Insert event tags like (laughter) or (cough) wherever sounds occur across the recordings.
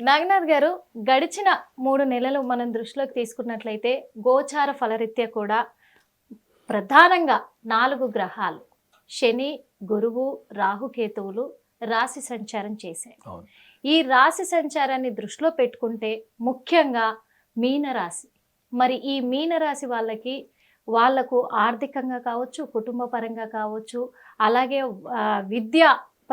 నాగనాథ్ గారు గడిచిన మూడు నెలలు మనం దృష్టిలోకి తీసుకున్నట్లయితే గోచార ఫలరీత్యా కూడా ప్రధానంగా నాలుగు గ్రహాలు శని గురువు రాహుకేతువులు రాశి సంచారం చేశాయి. ఈ రాశి సంచారాన్ని దృష్టిలో పెట్టుకుంటే ముఖ్యంగా మీనరాశి మరి ఈ మీనరాశి వాళ్ళకి వాళ్ళకు ఆర్థికంగా కావచ్చు కుటుంబ పరంగా కావచ్చు అలాగే విద్య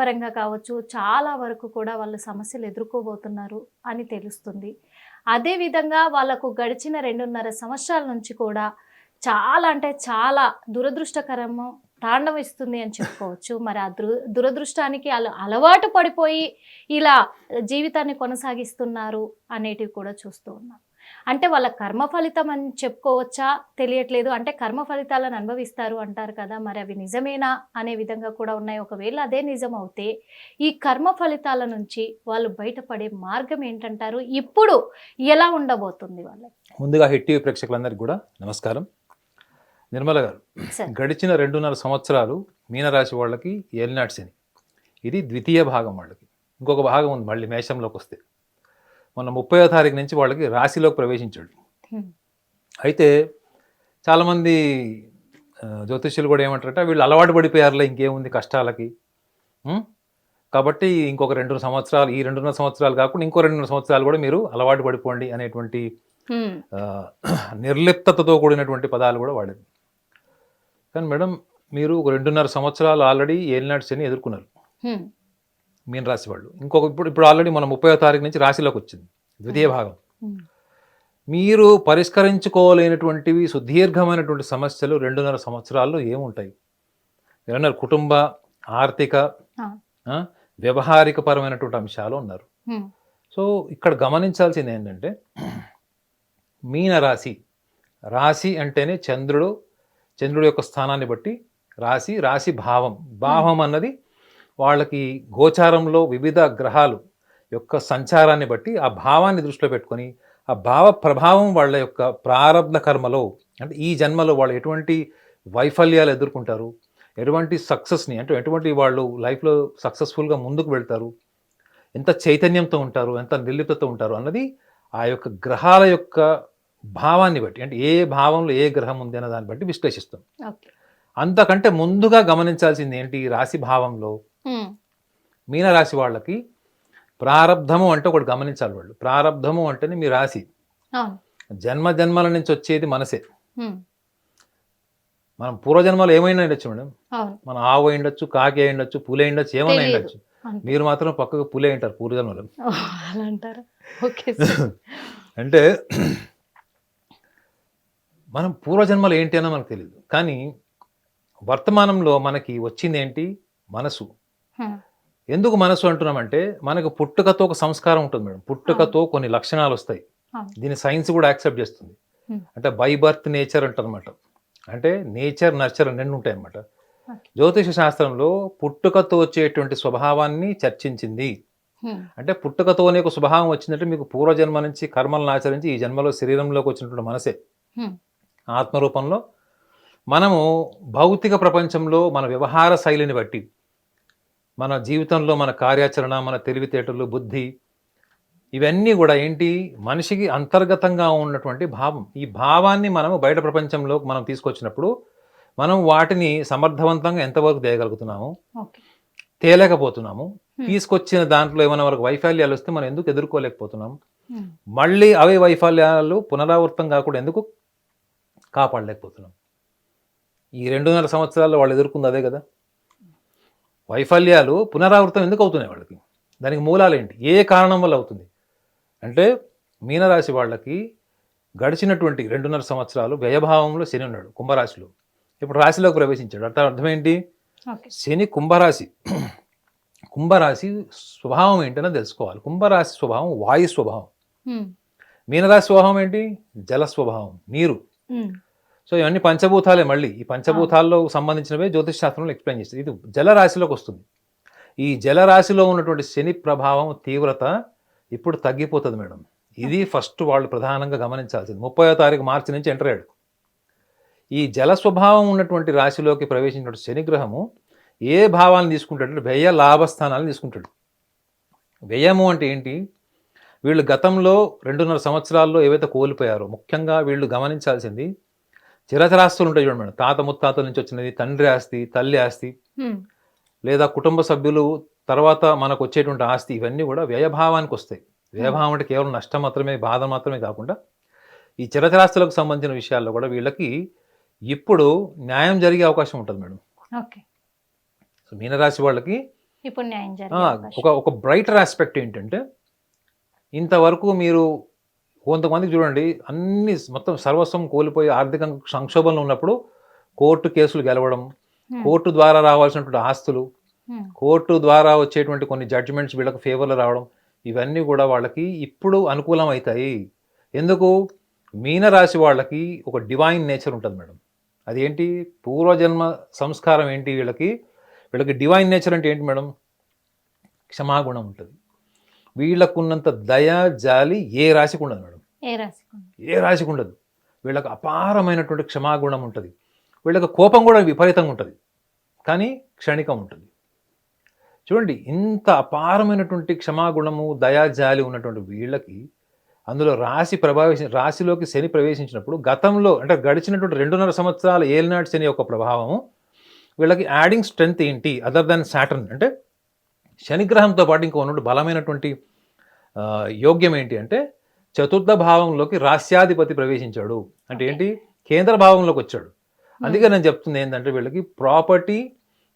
పరంగా కావచ్చు చాలా వరకు కూడా వాళ్ళు సమస్యలు ఎదుర్కోబోతున్నారు అని తెలుస్తుంది. అదేవిధంగా వాళ్ళకు గడిచిన రెండున్నర సంవత్సరాల నుంచి కూడా చాలా అంటే చాలా దురదృష్టకరము తాండవిస్తుంది అని చెప్పుకోవచ్చు. మరి ఆ దుర దురదృష్టానికి అల అలవాటు పడిపోయి ఇలా జీవితాన్ని కొనసాగిస్తున్నారు అనేటివి కూడా చూస్తూ ఉన్నాం. అంటే వాళ్ళ కర్మ ఫలితం అని చెప్పుకోవచ్చా? తెలియట్లేదు. అంటే కర్మ ఫలితాలను అనుభవిస్తారు అంటారు కదా మరి అవి నిజమేనా అనే విధంగా కూడా ఉన్నాయి. ఒకవేళ అదే నిజం అవుతే ఈ కర్మ ఫలితాల నుంచి వాళ్ళు బయటపడే మార్గం ఏంటంటారు? ఇప్పుడు ఎలా ఉండబోతుంది వాళ్ళకి? ముందుగా హిట్ టీవీ ప్రేక్షకులందరికీ కూడా నమస్కారం. నిర్మల గారు. గడిచిన రెండున్నర సంవత్సరాలు మీనరాశి వాళ్ళకి ఏలినాటి శని. ఇది ద్వితీయ భాగం వాళ్ళకి. ఇంకొక భాగం ఉంది మళ్ళీ మేషంలోకి వస్తే. మొన్న ముప్పయో తారీఖు నుంచి వాళ్ళకి రాశిలోకి ప్రవేశించాడు. అయితే చాలామంది జ్యోతిష్యులు కూడా ఏమంటారంటే వీళ్ళు అలవాటు పడిపోయారులే ఇంకేముంది కష్టాలకి? కాబట్టి ఇంకొక రెండు సంవత్సరాలు ఈ రెండున్నర సంవత్సరాలు కాకుండా ఇంకో రెండున్నర సంవత్సరాలు కూడా మీరు అలవాటు పడిపోండి అనేటువంటి నిర్లిప్తతతో కూడినటువంటి పదాలు కూడా వాడారు కానీ మేడం మీరు ఒక రెండున్నర సంవత్సరాలు ఆల్రెడీ ఏలినాటి శని ఎదుర్కొన్నారు. మీన రాశి వాళ్ళు ఇంకొక ఇప్పుడు ఇప్పుడు ఆల్రెడీ మన ముప్పై తారీఖు నుంచి రాశిలోకి వచ్చింది. ద్వితీయ భాగం. మీరు పరిష్కరించుకోలేనటువంటివి సుదీర్ఘమైనటువంటి సమస్యలు రెండున్నర సంవత్సరాల్లో ఏముంటాయి? ఏమన్నారు కుటుంబ ఆర్థిక వ్యవహారిక పరమైనటువంటి అంశాలు ఉన్నారు. సో ఇక్కడ గమనించాల్సింది ఏంటంటే మీన రాశి రాశి అంటేనే చంద్రుడు చంద్రుడి యొక్క స్థానాన్ని బట్టి రాశి రాశి భావం. భావం అన్నది వాళ్ళకి గోచారంలో వివిధ గ్రహాలు యొక్క సంచారాన్ని బట్టి ఆ భావాన్ని దృష్టిలో పెట్టుకొని ఆ భావ ప్రభావం వాళ్ళ యొక్క ప్రారంధ కర్మలో అంటే ఈ జన్మలో వాళ్ళు ఎటువంటి వైఫల్యాలు ఎదుర్కొంటారు ఎటువంటి సక్సెస్ని అంటే ఎటువంటి వాళ్ళు లైఫ్లో సక్సెస్ఫుల్గా ముందుకు వెళ్తారు ఎంత చైతన్యంతో ఉంటారు ఎంత నిర్లిప్తతో ఉంటారు అన్నది ఆ యొక్క గ్రహాల యొక్క భావాన్ని బట్టి అంటే ఏ భావంలో ఏ గ్రహం ఉంది అన్న దాన్ని బట్టి విశ్లేషిస్తాం అంతకంటే ముందుగా గమనించాల్సింది ఏంటి రాశి భావంలో. మీనరాశి వాళ్ళకి ప్రారంధము అంటే ఒకటి గమనించాలి వాళ్ళు. ప్రారంధము అంటేనే మీ రాశి. జన్మ జన్మల నుంచి వచ్చేది మనసే. మనం పూర్వజన్మలో ఏమైనా ఉండొచ్చు మేడం? మన ఆవు ఉండొచ్చు కాకి ఉండొచ్చు పులి ఉండొచ్చు ఏమైనా. ఉండొచ్చు. మీరు మాత్రం పక్కకు పులి ఉంటారు పూర్వజన్మలో. అంటారా? Okay sir. (laughs) అంటే మనం పూర్వజన్మలు ఏంటి అన్న మనకు తెలియదు కానీ వర్తమానంలో మనకి వచ్చింది ఏంటి మనసు. ఎందుకు మనసు అంటున్నామంటే మనకు పుట్టుకతో ఒక సంస్కారం ఉంటుంది మేడం పుట్టుకతో కొన్ని లక్షణాలు వస్తాయి అవును. దీని సైన్స్ కూడా యాక్సెప్ట్ చేస్తుంది Hmm. అంటే బై బర్త్ నేచర్ అంటనమాట అంటే నేచర్ నర్చర్ రెండు ఉంటాయి అన్నమాట. జ్యోతిష శాస్త్రంలో పుట్టుకతో వచ్చేటువంటి స్వభావాన్ని చర్చించింది. అంటే పుట్టుకతోనే ఒక స్వభావం వచ్చిందంటే మీకు పూర్వజన్మ నుంచి కర్మలను ఆచరించి ఈ జన్మలో శరీరంలోకి వచ్చినటువంటి మనసే. ఆత్మరూపంలో మనము భౌతిక ప్రపంచంలో మన వ్యవహార శైలిని బట్టి మన జీవితంలో మన కార్యాచరణ మన తెలివితేటలు బుద్ధి ఇవన్నీ కూడా ఏంటి? మనిషికి అంతర్గతంగా ఉన్నటువంటి భావం. ఈ భావాన్ని మనము బయట ప్రపంచంలో మనం తీసుకొచ్చినప్పుడు మనం వాటిని సమర్థవంతంగా ఎంతవరకు తేయగలుగుతున్నాము? తేలేకపోతున్నాము. తీసుకొచ్చిన దాంట్లో ఏమైనా వరకు వైఫల్యాలు వస్తే మనం ఎందుకు ఎదుర్కోలేకపోతున్నాం. మళ్ళీ అవే వైఫల్యాలు పునరావృతం కాకుండా ఎందుకు కాపాడలేకపోతున్నాం? ఈ రెండున్నర సంవత్సరాల్లో వాళ్ళు ఎదుర్కొంది అదే కదా. వైఫల్యాలు పునరావృతం ఎందుకు అవుతున్నాయి వాళ్ళకి? దానికి మూలాలు ఏంటి? ఏ కారణం వల్ల అవుతుంది? అంటే మీనరాశి వాళ్ళకి గడిచినటువంటి రెండున్నర సంవత్సరాలు వ్యయభావంలో శని ఉన్నాడు కుంభరాశిలో. ఇప్పుడు రాశిలోకి ప్రవేశించాడు. అర్థం అర్థం ఏంటి శని కుంభరాశి. కుంభరాశి స్వభావం ఏంటనే తెలుసుకోవాలి. కుంభరాశి స్వభావం వాయు స్వభావం. మీనరాశి స్వభావం ఏంటి? జల స్వభావం నీరు. సో ఇవన్నీ పంచభూతాలే మళ్ళీ. ఈ పంచభూతాల్లో సంబంధించినవే జ్యోతిష్ శాస్త్రంలో ఎక్స్ప్లెయిన్ చేస్తుంది ఇది జలరాశిలోకి వస్తుంది. ఈ జలరాశిలో ఉన్నటువంటి శని ప్రభావం తీవ్రత ఇప్పుడు తగ్గిపోతుంది మేడం. ఇది ఫస్ట్ వాళ్ళు ప్రధానంగా గమనించాల్సింది. ముప్పై తారీఖు మార్చి నుంచి ఎంటర్ అయ్యాడు. ఈ జల స్వభావం ఉన్నటువంటి రాశిలోకి ప్రవేశించినటువంటి శని గ్రహము ఏ భావాలను తీసుకుంటాడు? వ్యయ లాభస్థానాలను తీసుకుంటాడు. వ్యయము అంటే ఏంటి? వీళ్ళు గతంలో రెండున్నర సంవత్సరాల్లో ఏవైతే కోల్పోయారో ముఖ్యంగా వీళ్ళు గమనించాల్సింది చిరచరాస్తులు ఉంటాయి చూడండి మేడం. తాత ముత్తాతల నుంచి వచ్చినది తండ్రి ఆస్తి తల్లి ఆస్తి. లేదా కుటుంబ సభ్యులు తర్వాత మనకు వచ్చేటువంటి ఆస్తి ఇవన్నీ కూడా వ్యయభావానికి వస్తాయి. వ్యయభావం అంటే కేవలం నష్టం మాత్రమే బాధ మాత్రమే కాకుండా ఈ చిరచరాస్తులకు సంబంధించిన విషయాల్లో కూడా వీళ్ళకి ఇప్పుడు న్యాయం జరిగే అవకాశం ఉంటుంది మేడం. ఓకే. సో మీనరాశి వాళ్ళకి ఇప్పుడు న్యాయం. ఒక ఒక బ్రైటర్ ఆస్పెక్ట్ ఏంటంటే ఇంతవరకు మీరు కొంతమందికి చూడండి అన్ని మొత్తం సర్వస్వం కోల్పోయి ఆర్థిక సంక్షోభంలో ఉన్నప్పుడు కోర్టు కేసులు గెలవడం. కోర్టు ద్వారా రావాల్సినటువంటి ఆస్తులు. కోర్టు ద్వారా వచ్చేటువంటి కొన్ని జడ్జిమెంట్స్ వీళ్ళకి ఫేవర్లో రావడం ఇవన్నీ కూడా వాళ్ళకి ఇప్పుడు అనుకూలం అవుతాయి ఎందుకు? మీనరాశి వాళ్ళకి ఒక డివైన్ నేచర్ ఉంటుంది మేడం. అదేంటి? పూర్వజన్మ సంస్కారం ఏంటి వీళ్ళకి? వీళ్ళకి డివైన్ నేచర్ అంటే ఏంటి మేడం? క్షమాగుణం ఉంటుంది. వీళ్ళకున్నంత దయ జాలి ఏ రాశికి ఉండదు మేడం. ఏ రాశి ఏ రాశికి ఉండదు. వీళ్ళకి అపారమైనటువంటి క్షమాగుణం ఉంటుంది. వీళ్ళకి కోపం కూడా విపరీతంగా ఉంటుంది. కానీ క్షణికం ఉంటుంది. చూడండి ఇంత అపారమైనటువంటి క్షమాగుణము దయాజాలి ఉన్నటువంటి వీళ్ళకి అందులో రాశి ప్రభావించి రాశిలోకి శని ప్రవేశించినప్పుడు గతంలో అంటే గడిచినటువంటి రెండున్నర సంవత్సరాల ఏలినాటి శని యొక్క ప్రభావము వీళ్ళకి యాడింగ్ స్ట్రెంగ్త్ ఏంటి అదర్ దాన్ సాటర్న్ అంటే శనిగ్రహంతో పాటు ఇంకో ఉన్నటువంటి బలమైనటువంటి ఆ, యోగ్యం ఏంటి అంటే చతుర్థ భావంలోకి రాస్యాధిపతి ప్రవేశించాడు. అంటే ఏంటి? కేంద్ర భావంలోకి వచ్చాడు. అందుకే నేను చెప్తుంది ఏంటంటే వీళ్ళకి property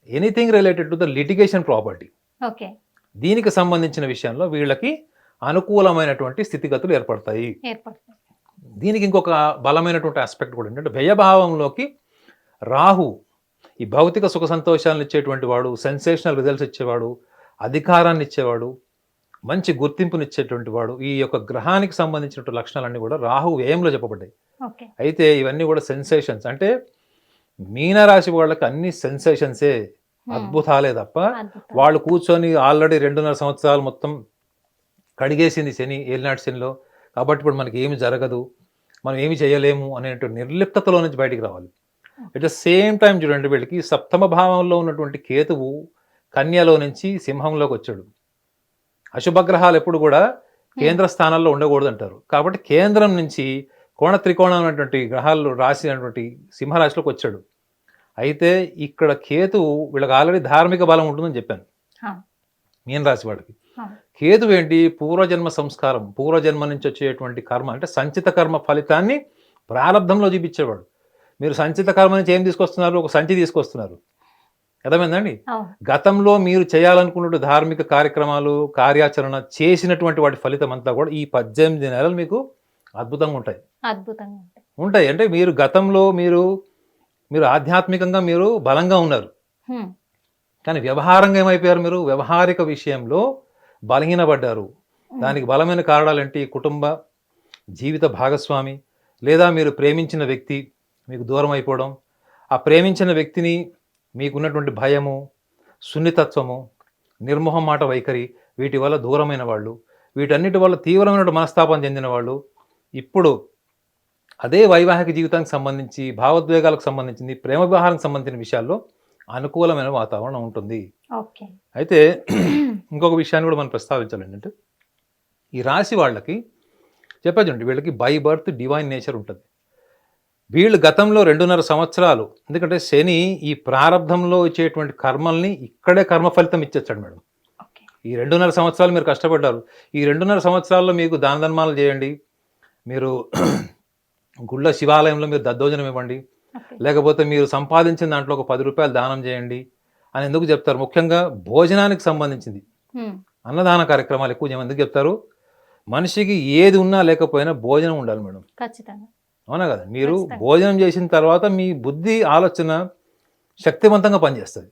anything related to the litigation property. Okay. దీనికి సంబంధించిన విషయంలో వీళ్ళకి అనుకూలమైనటువంటి స్థితిగతులు ఏర్పడతాయి. దీనికి ఇంకొక బలమైనటువంటి ఆస్పెక్ట్ కూడా ఏంటంటే వ్యయభావంలోకి రాహు ఈ భౌతిక సుఖ సంతోషాలను ఇచ్చేటువంటి వాడు సెన్సేషనల్ రిజల్ట్స్ ఇచ్చేవాడు అధికారాన్ని ఇచ్చేవాడు మంచి గుర్తింపునిచ్చేటువంటి వాడు ఈ యొక్క గ్రహానికి సంబంధించినటువంటి లక్షణాలన్నీ కూడా రాహు వ్యయంలో చెప్పబడ్డాయి. అయితే ఇవన్నీ కూడా సెన్సేషన్స్. అంటే మీనరాశి వాళ్ళకి అన్ని సెన్సేషన్సే అద్భుతాలే తప్ప. వాళ్ళు కూర్చొని ఆల్రెడీ రెండున్నర సంవత్సరాలు మొత్తం కడిగేసింది శని ఏలినాటి శనిలో. కాబట్టి ఇప్పుడు మనకి ఏమి జరగదు మనం ఏమి చేయలేము అనేటువంటి నిర్లిప్తతలో నుంచి బయటికి రావాలి. అట్ ద సేమ్ టైం చూడండి వీళ్ళకి సప్తమ భావంలో ఉన్నటువంటి కేతువు కన్యలో నుంచి సింహంలోకి వచ్చాడు. అశుభగ్రహాలు ఎప్పుడు కూడా కేంద్ర స్థానాల్లో ఉండకూడదు అంటారు. కాబట్టి కేంద్రం నుంచి కోణ త్రికోణం అనేటువంటి గ్రహాలు రాశి అనేటువంటి సింహరాశిలోకి వచ్చాడు. అయితే ఇక్కడ కేతువు వీళ్ళకి ఆల్రెడీ ధార్మిక బలం ఉంటుందని చెప్పాను. మీన రాశి వాళ్ళకి. ఆ, కేతు ఏంటి? పూర్వజన్మ సంస్కారం. పూర్వజన్మ నుంచి వచ్చేటువంటి కర్మ అంటే సంచిత కర్మ ఫలితాన్ని ప్రారంధంలో చూపించేవాడు. మీరు సంచిత కర్మ నుంచి ఏం తీసుకొస్తున్నారు? ఒక సంచి తీసుకొస్తున్నారు. అర్థమైందండి? గతంలో మీరు చేయాలనుకున్న ధార్మిక కార్యక్రమాలు కార్యాచరణ చేసినటువంటి వాటి ఫలితం అంతా కూడా ఈ పద్దెనిమిది నెలలు మీకు అద్భుతంగా ఉంటాయి. అద్భుతంగా ఉంటాయి. అంటే మీరు గతంలో మీరు మీరు ఆధ్యాత్మికంగా మీరు బలంగా ఉన్నారు. కానీ వ్యవహారంగా ఏమైపోయారు మీరు? వ్యవహారిక విషయంలో బలహీనపడ్డారు. దానికి బలమైన కారణాలు ఏంటి? కుటుంబ జీవిత భాగస్వామి లేదా మీరు ప్రేమించిన వ్యక్తి మీకు దూరం అయిపోవడం. ఆ ప్రేమించిన వ్యక్తిని మీకున్నటువంటి భయము సున్నితత్వము నిర్మోహం మాట వైఖరి వీటి వల్ల దూరమైన వాళ్ళు వీటన్నిటి వల్ల తీవ్రమైన మనస్తాపం చెందిన వాళ్ళు ఇప్పుడు అదే వైవాహిక జీవితానికి సంబంధించి భావోద్వేగాలకు సంబంధించింది ప్రేమ వ్యవహారానికి సంబంధించిన విషయాల్లో అనుకూలమైన వాతావరణం ఉంటుంది. అయితే (clears throat) ఇంకొక విషయాన్ని కూడా మనం ప్రస్తావించాలి ఏంటంటే ఈ రాశి వాళ్ళకి చెప్పేదండి వీళ్ళకి బై బర్త్ డివైన్ నేచర్ ఉంటుంది. వీళ్ళు గతంలో రెండున్నర సంవత్సరాలు. ఎందుకంటే శని ఈ ప్రారంధంలో ఇచ్చేటువంటి కర్మల్ని ఇక్కడే కర్మ ఫలితం ఇచ్చేస్తాడు మేడం. ఈ రెండున్నర సంవత్సరాలు మీరు కష్టపడ్డారు. ఈ రెండున్నర సంవత్సరాల్లో మీకు దాన ధర్మాలు చేయండి. మీరు (clears throat) గుళ్ళ శివాలయంలో మీరు దద్దోజనం ఇవ్వండి. లేకపోతే మీరు సంపాదించిన దాంట్లో ఒక పది రూపాయలు దానం చేయండి అని ఎందుకు చెప్తారు? ముఖ్యంగా భోజనానికి సంబంధించింది. అన్నదాన కార్యక్రమాలు ఎక్కువ ఎందుకు చెప్తారు? మనిషికి ఏది ఉన్నా లేకపోయినా భోజనం ఉండాలి మేడం. ఖచ్చితంగా. అవునా కదా? మీరు. భోజనం చేసిన తర్వాత మీ బుద్ధి ఆలోచన శక్తివంతంగా పనిచేస్తుంది.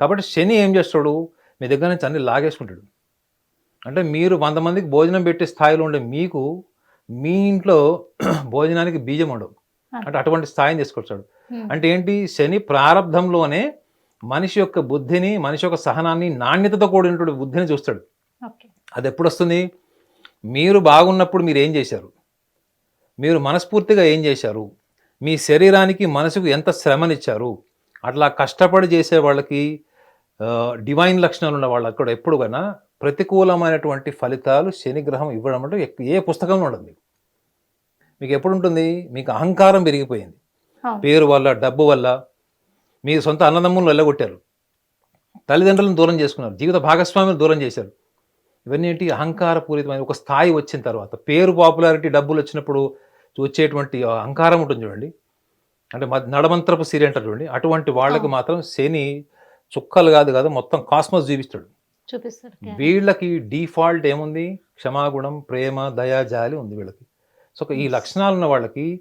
కాబట్టి శని ఏం చేస్తాడు? మీ దగ్గర నుంచి అన్ని లాగేసుకుంటాడు. అంటే మీరు వంద మందికి భోజనం పెట్టే స్థాయిలో ఉండే మీకు మీ ఇంట్లో (clears throat) భోజనానికి బీజం ఉండవు. అంటే అటువంటి స్థాయిని తీసుకొచ్చాడు. అంటే ఏంటి? శని ప్రారంధంలోనే మనిషి యొక్క బుద్ధిని మనిషి యొక్క సహనాన్ని నాణ్యతతో కూడినటువంటి బుద్ధిని చూస్తాడు. అది ఎప్పుడు వస్తుంది? మీరు బాగున్నప్పుడు మీరు ఏం చేశారు? మీరు మనస్ఫూర్తిగా ఏం చేశారు? మీ శరీరానికి మనసుకు ఎంత శ్రమనిచ్చారు? అట్లా కష్టపడి చేసే వాళ్ళకి డివైన్ లక్షణాలు ఉన్న వాళ్ళకి కూడా ఎప్పుడు కన్నా ప్రతికూలమైనటువంటి ఫలితాలు శని గ్రహం ఇవ్వడం అంటే ఏ పుస్తకంలో ఉండదు మీకు. మీకు ఎప్పుడు ఉంటుంది? మీకు అహంకారం పెరిగిపోయింది. పేరు వల్ల డబ్బు వల్ల మీ సొంత అన్నదమ్ములను వెళ్ళగొట్టారు. తల్లిదండ్రులను దూరం చేసుకున్నారు. జీవిత భాగస్వామిని దూరం చేశారు. ఇవన్నీ ఏంటి? అహంకారపూరితమైన ఒక స్థాయి వచ్చిన తర్వాత పేరు పాపులారిటీ డబ్బులు వచ్చినప్పుడు వచ్చేటువంటి అహంకారం ఉంటుంది చూడండి. అంటే మ- నడమంత్రపు సిరి అంటారు చూడండి. అటువంటి వాళ్ళకి. మాత్రం శని చుక్కలు కాదు కాదు మొత్తం కాస్మోస్ చూపిస్తాడు. చూపిస్తారు వీళ్ళకి డిఫాల్ట్ ఏముంది? క్షమాగుణం ప్రేమ దయ జాలి ఉంది వీళ్ళకి. సో ఈ. లక్షణాలు ఉన్న వాళ్ళకి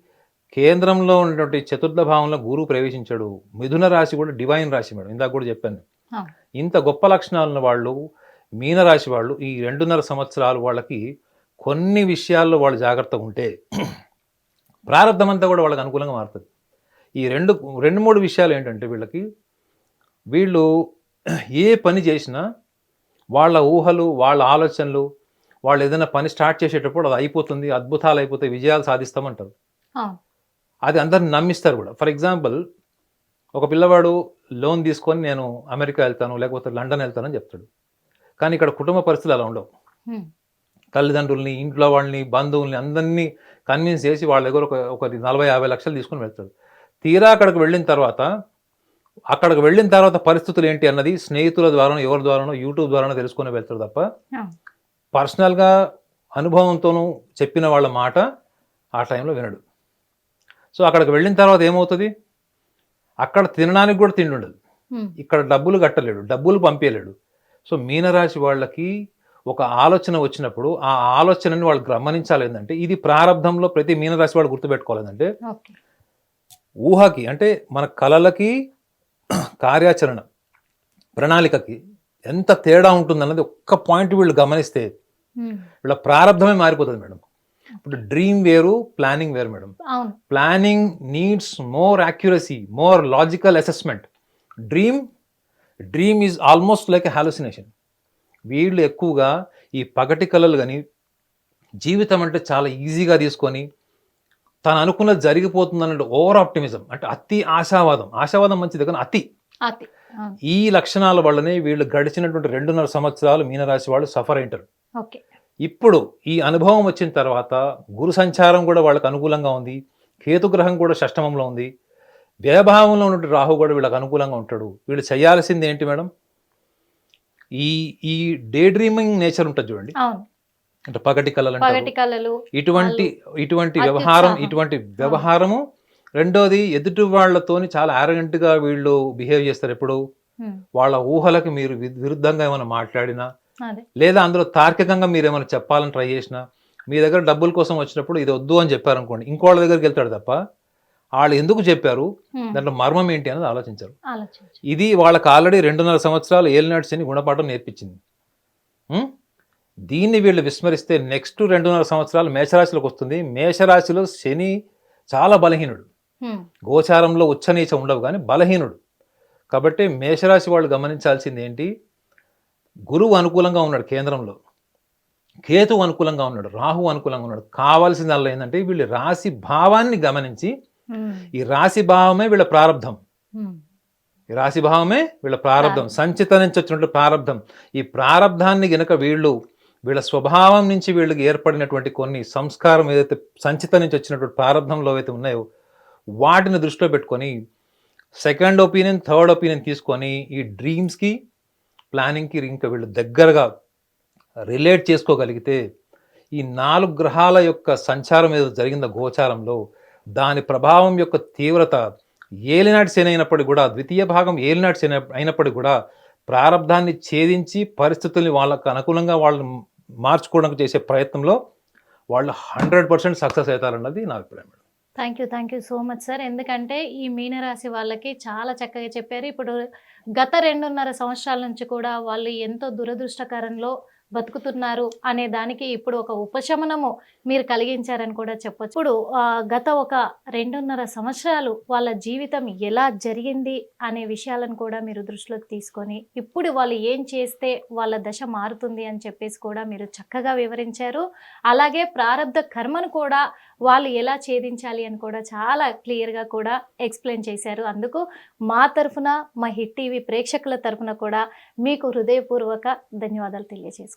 కేంద్రంలో ఉన్నటువంటి చతుర్థ భావంలో గురువు ప్రవేశించాడు. మిథున రాశి కూడా డివైన్ రాశి మేడం. ఇందాక కూడా చెప్పాను. ఇంత గొప్ప లక్షణాలు ఉన్న వాళ్ళు మీన రాశి వాళ్ళు ఈ రెండున్నర సంవత్సరాలు వాళ్ళకి కొన్ని విషయాల్లో వాళ్ళు జాగ్రత్తగా ఉంటే ప్రారంధం అంతా కూడా వాళ్ళకి అనుకూలంగా మారుతుంది. ఈ రెండు రెండు మూడు విషయాలు ఏంటంటే వీళ్ళకి వీళ్ళు ఏ పని చేసినా వాళ్ళ ఊహలు వాళ్ళ ఆలోచనలు వాళ్ళు ఏదైనా పని స్టార్ట్ చేసేటప్పుడు అది అయిపోతుంది అద్భుతాలు అయిపోతాయి విజయాలు సాధిస్తామంటారు. అది అందరిని నమ్మిస్తారు కూడా. ఫర్ ఎగ్జాంపుల్ ఒక పిల్లవాడు లోన్ తీసుకొని నేను అమెరికా వెళ్తాను లేకపోతే లండన్ వెళ్తానని చెప్తాడు. కానీ ఇక్కడ కుటుంబ పరిస్థితులు అలా ఉండవు. తల్లిదండ్రుల్ని ఇంట్లో వాళ్ళని బంధువుల్ని అందరినీ కన్విన్స్ చేసి వాళ్ళ దగ్గర ఒక ఒక నలభై యాభై లక్షలు తీసుకొని వెళ్తాడు. తీరా అక్కడికి వెళ్ళిన తర్వాత అక్కడికి వెళ్ళిన తర్వాత పరిస్థితులు ఏంటి అన్నది స్నేహితుల ద్వారానో ఎవరి ద్వారానో యూట్యూబ్ ద్వారానో తెలుసుకుని వెళ్తాడు తప్ప. పర్సనల్గా అనుభవంతోనూ చెప్పిన వాళ్ళ మాట ఆ టైంలో వినడు. సో అక్కడికి వెళ్ళిన తర్వాత ఏమవుతుంది? అక్కడ తినడానికి కూడా తిండి ఉండదు. ఇక్కడ డబ్బులు కట్టలేడు డబ్బులు పంపించలేడు సో మీనరాశి వాళ్ళకి ఒక ఆలోచన వచ్చినప్పుడు ఆ ఆలోచనని వాళ్ళు గమనించాలి ఏంటంటే ఇది ప్రారంభంలో ప్రతి మీనరాశి వాళ్ళు గుర్తుపెట్టుకోవాలి ఏంటంటే ఊహకి అంటే మన కళలకి కార్యాచరణ ప్రణాళికకి ఎంత తేడా ఉంటుందన్నది ఒక్క పాయింట్ వీళ్ళు గమనిస్తే. వీళ్ళ ప్రారంభమే మారిపోతుంది మేడం. ఇప్పుడు డ్రీమ్ వేరు ప్లానింగ్ వేరు madam. Planning needs more accuracy more logical assessment. Dream dream is almost like a hallucination వీళ్ళు ఎక్కువగా ఈ పగటి కళలు కానీ జీవితం అంటే చాలా ఈజీగా తీసుకొని తను అనుకున్నది జరిగిపోతుంది అన్నట్టు ఓవర్ ఆప్టిమిజం. అంటే అతి ఆశావాదం. ఆశావాదం మంచిది కానీ అతి. ఈ లక్షణాల వల్లనే వీళ్ళు గడిచినటువంటి రెండున్నర సంవత్సరాలు మీనరాశి వాళ్ళు సఫర్ అయింటారు. ఇప్పుడు ఈ అనుభవం వచ్చిన తర్వాత గురు సంచారం కూడా వాళ్ళకి అనుకూలంగా ఉంది. కేతుగ్రహం కూడా షష్టమంలో ఉంది. వ్యయభావంలో ఉన్నటువంటి రాహు కూడా వీళ్ళకి అనుకూలంగా ఉంటాడు. వీళ్ళు చేయాల్సింది ఏంటి మేడం? ఈ ఈ డే డ్రీమింగ్ నేచర్ ఉంటుంది చూడండి. అంటే పగటి కళలు కళలు ఇటువంటి ఇటువంటి. వ్యవహారం ఇటువంటి వ్యవహారము రెండోది ఎదుటి వాళ్ళతోని చాలా arrogant గా వీళ్ళు బిహేవ్ చేస్తారు ఎప్పుడు. వాళ్ళ ఊహలకు మీరు విరుద్ధంగా ఏమైనా మాట్లాడినా లేదా అందులో తార్కికంగా మీరు ఏమైనా చెప్పాలని ట్రై చేసినా మీ దగ్గర డబ్బుల కోసం వచ్చినప్పుడు ఇది వద్దు అని చెప్పారనుకోండి ఇంకోళ్ళ దగ్గరికి వెళ్తాడు తప్ప వాళ్ళు ఎందుకు చెప్పారు. దాంట్లో మర్మం ఏంటి అనేది ఆలోచించారు. ఆలోచించు ఇది వాళ్ళకి ఆల్రెడీ రెండున్నర సంవత్సరాలు ఏలినాటి శని గుణపాఠం నేర్పించింది? దీన్ని వీళ్ళు విస్మరిస్తే నెక్స్ట్ రెండున్నర సంవత్సరాలు మేషరాశిలోకి వస్తుంది. మేషరాశిలో శని చాలా బలహీనుడు. గోచారంలో ఉచ్చనీచ ఉండవు కానీ బలహీనుడు. కాబట్టి మేషరాశి వాళ్ళు గమనించాల్సింది ఏంటి? గురువు అనుకూలంగా ఉన్నాడు కేంద్రంలో. కేతు అనుకూలంగా ఉన్నాడు. రాహు అనుకూలంగా ఉన్నాడు. కావాల్సిందల్లా ఏంటంటే వీళ్ళు రాశి భావాన్ని గమనించి. ఈ రాశి భావమే వీళ్ళ ప్రారంధం ఉమ్. ఈ రాశి భావమే వీళ్ళ ప్రారంధం ప్రారంధం. సంచిత నుంచి వచ్చినటువంటి ప్రారంధం ఈ ప్రారంధాన్ని గనక వీళ్ళు వీళ్ళ స్వభావం నుంచి వీళ్ళకి ఏర్పడినటువంటి కొన్ని సంస్కారం ఏదైతే సంచిత నుంచి వచ్చినటువంటి ప్రారంధంలో అయితే ఉన్నాయో వాటిని దృష్టిలో పెట్టుకొని సెకండ్ ఒపీనియన్ థర్డ్ ఒపీనియన్ తీసుకొని ఈ డ్రీమ్స్కి ప్లానింగ్కి ఇంకా వీళ్ళు దగ్గరగా రిలేట్ చేసుకోగలిగితే ఈ నాలుగు గ్రహాల యొక్క సంచారం ఏదో జరిగిందో గోచారంలో దాని ప్రభావం యొక్క తీవ్రత ఏలినాటి శని అయినప్పటికీ కూడా ద్వితీయ భాగం ఏలినాటి శని అయినప్పటికీ కూడా ప్రారంధాన్ని ఛేదించి పరిస్థితుల్ని వాళ్ళకు అనుకూలంగా వాళ్ళని మార్చుకోవడానికి చేసే ప్రయత్నంలో వాళ్ళు హండ్రెడ్ పర్సెంట్ సక్సెస్ అవుతారన్నది నా అభిప్రాయం madam. Thank you thank you so much sir. ఎందుకంటే ఈ మీనరాశి వాళ్ళకి చాలా చక్కగా చెప్పారు. ఇప్పుడు గత రెండున్నర సంవత్సరాల నుంచి కూడా వాళ్ళు ఎంతో దురదృష్టకరంలో బతుకుతున్నారు అనే దానికి ఇప్పుడు ఒక ఉపశమనము మీరు కలిగించారని కూడా చెప్పచ్చు. ఇప్పుడు గత ఒక రెండున్నర సంవత్సరాలు వాళ్ళ జీవితం ఎలా జరిగింది అనే విషయాలను కూడా మీరు దృష్టిలోకి తీసుకొని ఇప్పుడు వాళ్ళు ఏం చేస్తే వాళ్ళ దశ మారుతుంది అని చెప్పేసి కూడా మీరు చక్కగా వివరించారు. అలాగే ప్రారంధ కర్మను కూడా వాళ్ళు ఎలా ఛేదించాలి అని కూడా చాలా క్లియర్గా కూడా ఎక్స్ప్లెయిన్ చేశారు. అందుకు మా తరఫున మా హిట్ టీవీ ప్రేక్షకుల తరఫున కూడా మీకు హృదయపూర్వక ధన్యవాదాలు తెలియజేసుకుంటున్నాను.